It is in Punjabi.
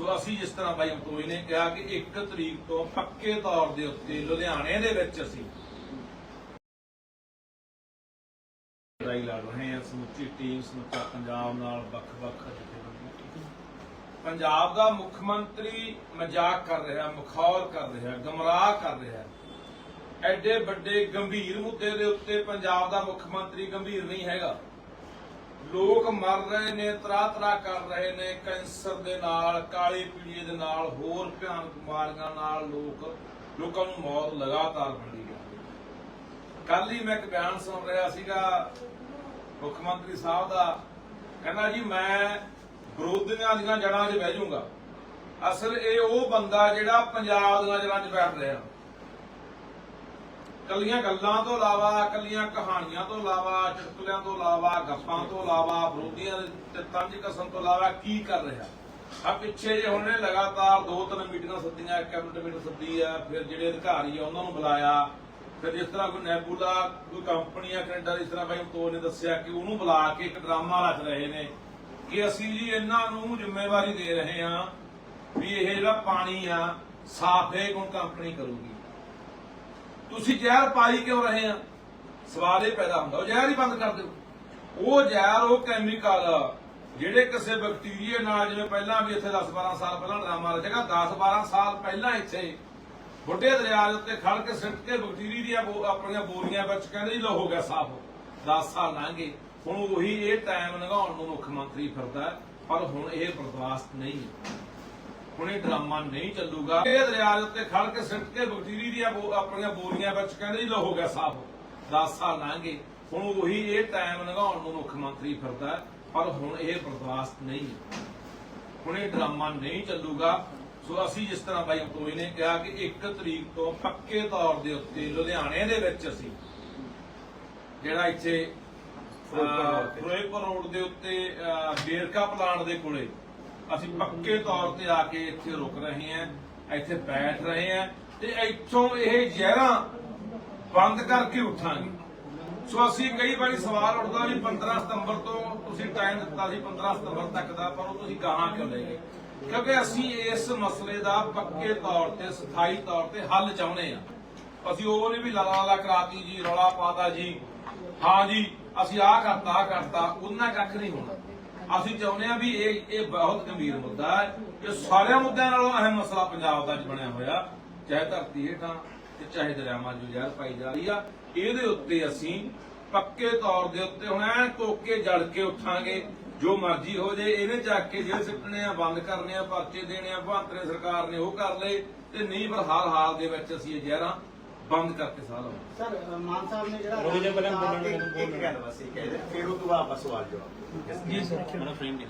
ਸੋ ਅਸੀਂ ਜਿਸ ਤਰ੍ਹਾਂ ਬਾਈ ਮਤੋਈ ਨੇ ਕਿਹਾ ਕਿ 1 ਤਰੀਕ ਤੋਂ ਪੱਕੇ ਤੌਰ ਦੇ ਉੱਤੇ ਲੁਧਿਆਣੇ ਦੇ ਵਿੱਚ ਅਸੀਂ ਲੜਾਈ ਲੜ ਰਹੇ ਹਾਂ, ਸਮੁੱਚੀ ਟੀਮ ਸਮੁੱਚਾ ਪੰਜਾਬ ਨਾਲ ਵੱਖ-ਵੱਖ ਪੰਜਾਬ ਦਾ ਮੁੱਖ ਮੰਤਰੀ ਮਜ਼ਾਕ ਕਰ ਰਿਹਾ, ਮਖੌਲ ਕਰ ਰਿਹਾ, ਗਮਰਾਹ ਕਰ ਰਿਹਾ। ਐਡੇ ਵੱਡੇ ਗੰਭੀਰ ਮੁੱਦੇ ਦੇ ਉੱਤੇ ਪੰਜਾਬ ਦਾ ਮੁੱਖ ਮੰਤਰੀ ਗੰਭੀਰ ਨਹੀਂ ਹੈਗਾ। ਲੋਕ ਮਰ ਰਹੇ ਨੇ ਤਰਾ ਤਰਾ ਕਰ ਰਹੇ ਨੇ, ਕੈਂਸਰ ਦੇ ਨਾਲ, ਕਾਲੀ ਪੀਲੀਏ ਦੇ ਨਾਲ, ਹੋਰ ਭਿਆਨਕ ਬਿਮਾਰੀਆਂ ਨਾਲ ਲੋਕ, ਲੋਕਾਂ ਨੂੰ ਮੌਤ ਲਗਾਤਾਰ ਮਿਲਦੀ ਹੈ। ਕੱਲ ਹੀ ਮੈਂ ਇੱਕ ਬਿਆਨ ਸੁਣ ਰਿਹਾ ਸੀਗਾ ਮੁੱਖ ਮੰਤਰੀ ਸਾਹਿਬ ਦਾ। ਕਹਿੰਦਾ ਜੀ, ਮੈਂ ਵਿਰੋਧੀਆਂ ਦੀਆਂ ਜੜ੍ਹਾਂ 'ਚ ਬਹਿ ਜਾਊਂਗਾ। ਅਸਲ ਇਹ ਉਹ ਬੰਦਾ ਜਿਹੜਾ ਪੰਜਾਬ ਦੀਆਂ ਜੜ੍ਹਾਂ 'ਚ ਬੈਠ ਰਿਹਾ। ਕੱਲੀਆਂ ਗੱਲਾਂ ਤੋਂ ਇਲਾਵਾ ਕੱਲੀਆਂ ਕਹਾਣੀਆਂ ਤੋਂ ਇਲਾਵਾ, ਚੁਟਕਲਿਆਂ ਤੋਂ ਇਲਾਵਾ, ਗੱਪਾਂ ਤੋਂ ਇਲਾਵਾ, ਵਿਰੋਧੀਆਂ ਦੇ ਤੰਜ ਕਸਮ ਤੋਂ ਇਲਾਵਾ ਕੀ ਕਰ ਰਿਹਾ? ਆ ਪਿੱਛੇ ਜੇ ਹੁਣ ਨੇ ਲਗਾਤਾਰ ਦੋ ਤਿੰਨ ਮੀਟਿੰਗਾਂ ਸੱਦੀਆਂ ਕੈਬਨਿਟ ਮੀਟਿੰਗ ਸੱਦੀ ਆ, ਫਿਰ ਜਿਹੜੇ ਅਧਿਕਾਰੀ ਆ ਉਹਨਾਂ ਨੂੰ ਬੁਲਾਇਆ। ਫਿਰ ਜਿਸ ਤਰ੍ਹਾਂ ਕੋਈ ਨੈਬੂਲਾ ਕੋਈ ਕੰਪਨੀ ਆ ਕੈਨੇਡਾ ਦੀ, ਇਸ ਤਰ੍ਹਾਂ ਬਾਈ ਮਤੋਰ ਨੇ ਦੱਸਿਆ ਕਿ ਉਹਨੂੰ ਬੁਲਾ ਕੇ ਇੱਕ ਡਰਾਮਾ ਰੱਖ ਰਹੇ ਨੇ ਕਿ ਅਸੀਂ ਜੀ ਇਹਨਾਂ ਨੂੰ ਜ਼ਿੰਮੇਵਾਰੀ ਦੇ ਰਹੇ ਹਾਂ ਵੀ ਇਹ ਜਿਹੜਾ ਪਾਣੀ ਆ, ਸਾਫ਼ ਇਹ ਕੋਣ ਕੰਪਨੀ ਕਰੂਗੀ? ਤੁਸੀਂ ਜ਼ਹਿਰ ਪਾਈ ਕਿਉਂ ਰਹੇ ਆ? ਸਵਾਲ ਇਹ ਪੈਦਾ ਹੁੰਦਾ, ਉਹ ਜ਼ਹਿਰ ਹੀ ਬੰਦ ਕਰ ਦਿਓ। ਉਹ ਜ਼ਹਿਰ, ਉਹ ਕੈਮੀਕਲ ਜਿਹੜੇ ਕਿਸੇ ਬੈਕਟੀਰੀਆ ਨਾਲ, ਜਿਵੇਂ ਪਹਿਲਾਂ ਵੀ ਇੱਥੇ 10 12 ਸਾਲ ਪਹਿਲਾਂ ਡਰਾਮਾ ਰਚੇਗਾ 10 12 ਸਾਲ ਪਹਿਲਾਂ ਇੱਥੇ ਵੱਡੇ ਦਰਿਆ ਦੇ ਉੱਤੇ ਖੜ ਕੇ ਸਿੱਟ ਕੇ ਬੈਕਟੀਰੀਆ ਦੀਆਂ ਆਪਣੀਆਂ ਬੋਰੀਆਂ ਵਿੱਚ ਕਹਿੰਦੇ ਜੀ ਲੋ ਹੋ ਗਿਆ ਸਾਫ਼। 10 ਸਾਲ ਲੰਘੇ ਹੁਣ ਉਹੀ ਇਹ ਟਾਈਮ ਲੰਘਾਉਣ ਨੂੰ ਮੁੱਖ ਮੰਤਰੀ ਫਿਰਦਾ ਪਰ ਹੁਣ ਇਹ ਬਰਦਾਸ਼ਤ ਨਹੀਂ ਹੈ। ਹੁਣ ਡਰਾਮਾ ਨਹੀਂ ਚੱਲੂਗਾ। ਇਹ ਦਰਿਆ ਦੇ ਉੱਤੇ ਖੜ ਕੇ ਸਿੱਟ ਕੇ ਬੈਕਟੀਰੀਆ ਦੀਆਂ ਬੋ- ਆਪਣੀਆਂ ਬੋਰੀਆਂ ਵਿੱਚ ਕਹਿੰਦੇ ਜੀ ਲੋ ਹੋ ਗਿਆ ਸਾਫ਼। 10 ਸਾਲ ਲੰਘੇ। ਹੁਣ ਉਹੀ ਇਹ ਟਾਈਮ ਲੰਘਾਉਣ ਨੂੰ ਮੁੱਖ ਮੰਤਰੀ ਫਿਰਦਾ ਹੈ, ਪਰ ਹੁਣ ਇਹ ਬਰਦਾਸ਼ਤ ਨਹੀਂ ਹੈ। ਹੁਣ ਇਹ ਡਰਾਮਾ ਨਹੀਂ ਚੱਲੂਗਾ। ਸੋ ਅਸੀਂ ਜਿਸ ਤਰ੍ਹਾਂ ਬਾਈ ਮਤੋਈ ਨੇ ਕਿਹਾ ਕਿ 1 ਤਰੀਕ ਤੋਂ ਪੱਕੇ ਤੌਰ ਦੇ ਉੱਤੇ ਲੁਧਿਆਣੇ ਦੇ ਵਿੱਚ ਅਸੀਂ ਜਿਹੜਾ ਇੱਥੇ ਫਿਰੋਜ਼ਪੁਰ ਰੋਡ ਦੇ ਉੱਤੇ ਅਹ, ਵੇਰਕਾ ਪਲਾਂਟ ਦੇ ਕੋਲੇ ਅਸੀਂ ਪੱਕੇ ਤੌਰ ਤੇ ਆ ਕੇ ਇੱਥੇ ਰੁਕ ਰਹੇ ਹਾਂ, ਇੱਥੇ ਬੈਠ ਰਹੇ ਹਾਂ ਤੇ ਇੱਥੋਂ ਇਹ ਜ਼ਹਿਰਾਂ ਬੰਦ ਕਰਕੇ ਉੱਠਾਂਗੇ। ਸੋ ਅਸੀਂ ਕਈ ਵਾਰੀ ਸਵਾਲ ਉੱਠਦਾ ਵੀ 15 ਸਤੰਬਰ ਤੋਂ ਤੁਸੀਂ ਟਾਈਮ ਦਿੱਤਾ ਸੀ 15 ਸਤੰਬਰ ਤੱਕ ਦਾ, ਪਰ ਉਹ ਤੁਸੀਂ ਗਾਹਾਂ ਕਿਉਂ ਲੈ ਗਏ? ਕਿਉਂਕਿ ਅਸੀਂ ਇਸ ਮਸਲੇ ਦਾ ਪੱਕੇ ਤੌਰ ਤੇ, ਸਥਾਈ ਤੌਰ ਤੇ ਹੱਲ ਚਾਹੁੰਦੇ ਆ ਅਸੀਂ ਉਹ ਨਹੀਂ ਵੀ ਲਾਲਾ ਲਾਲਾ ਕਰਾਤੀ ਜੀ, ਰੌਲਾ ਪਾਤਾ ਜੀ, ਹਾਂ ਜੀ, ਅਸੀਂ ਆਹ ਕਰਤਾ ਆਹ ਕਰਤਾ ਉਹਨਾਂ ਕੱਖ ਨਹੀਂ ਹੋਣਾ। ਅਸੀਂ ਚਾਹੁੰਦੇ ਆ ਵੀ ਇਹ ਇਹ ਬਹੁਤ ਗੰਭੀਰ ਮੁੱਦਾ ਹੈ ਇਹ ਸਾਰਿਆਂ ਮੁੱਦਿਆਂ ਨਾਲੋਂ ਅਹਿਮ ਮਸਲਾ ਪੰਜਾਬ ਦਾ ਅੱਜ ਬਣਿਆ ਹੋਇਆ। ਚਾਹੇ ਧਰਤੀ ਹੇਠਾਂ, ਤੇ ਚਾਹੇ ਦਰਿਆਵਾਂ 'ਚ ਜ਼ਹਿਰ ਪਾਈ ਜਾ ਰਹੀ ਆ। ਇਹਦੇ ਉੱਤੇ ਅਸੀਂ ਪੱਕੇ ਤੌਰ ਦੇ ਉੱਤੇ ਹੁਣ ਐ ਕੋਕੇ ਜੜ ਕੇ ਉੱਠਾਂਗੇ। ਜੋ ਮਰਜ਼ੀ ਹੋ ਜੇ, ਇਹਨੇ ਚੱਕ ਕੇ ਜਿਹੜੇ ਸਿੱਟਣੇ ਆ, ਬੰਦ ਕਰਨੇ ਆ, ਪਰਚੇ ਦੇਣੇ ਆ ਭਾਂਤਰੇ ਸਰਕਾਰ ਨੇ ਉਹ ਕਰ ਲਏ, ਤੇ ਨਹੀਂ ਪਰ ਹਰ ਹਾਲ ਦੇ ਵਿੱਚ ਅਸੀਂ ਇਹ ਜ਼ਹਿਰਾਂ ਬੰਦ ਕਰਕੇ ਸਾਹ ਲਵਾਂਗੇ ਸਰ ਮਾਨ ਸਾਹਿਬ ਨੇ ਜਿਹੜਾ ਰੁਕ ਜਾ ਪਹਿਲਾਂ ਬੋਲਣ ਇੱਕ- ਦੇ ਇੱਕ ਗੱਲ ਬਸ ਇਹ ਕਹਿ ਰਹੇ ਫਿਰ ਉਹ ਤੋਂ ਵਾਪਸ ਸਵਾਲ ਜਵਾਬ ਜੀ ਸਰ ਮੇਰਾ ਫਰੇਮ ਨਹੀਂ